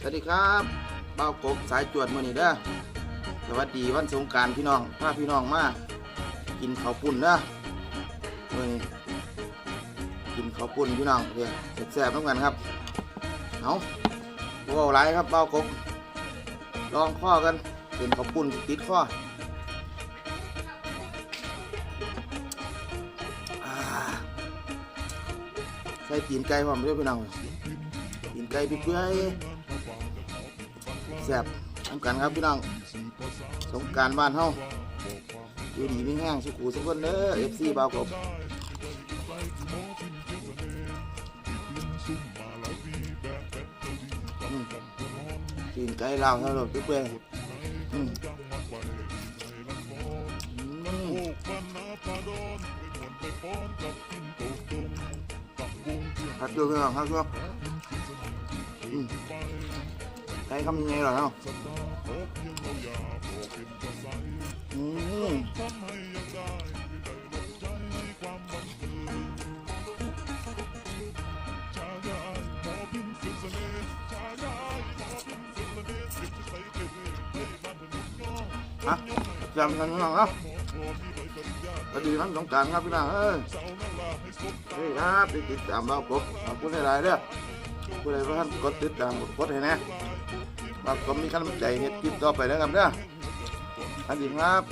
สวัสดีครับเบ้ากบสายจวดมือนี่เด้อสวัสดีวันสงการพี่น้องพาพี่น้องมากินข้าวปุ้นเด้อมือนี้กินข้าวปุ้นพี่น้องเดี๋ยวแซ่บๆต้องกันครับเอาตัวเอาไรครับเบ้ากบลองข้อกันเป็นข้าวปุ้นติดข้อใส่ตีนไก่พร้อมด้วยพี่น้องตีนไก่พี่เปื่อย แซ่บทำกันครับพี่น้องสงการบ้านเฮาอยู่ดีไม่แห้งสุขูสุขคนเด้อ FC บ่าวกบกินไก่ลาวเท่าไหร่พี่เปื่อยอืมอืมพัดดูพี่น้องพัดดูอืมไก่ คำยังไงเหรอเนาะอืมอะจำกันพี่น้องครับสวัสดีทั้งสงการครับพี่น้องเอ้ยนี่ครับที่ติดตามเรากบขอบคุณหลายๆเด้อ ผู้ใดว่าท่านกดติดตามกดให้แน่บางคนมีขั้นใจเฮ็ดคลิปต่อไปนะครับเด้อสวัสดีครับ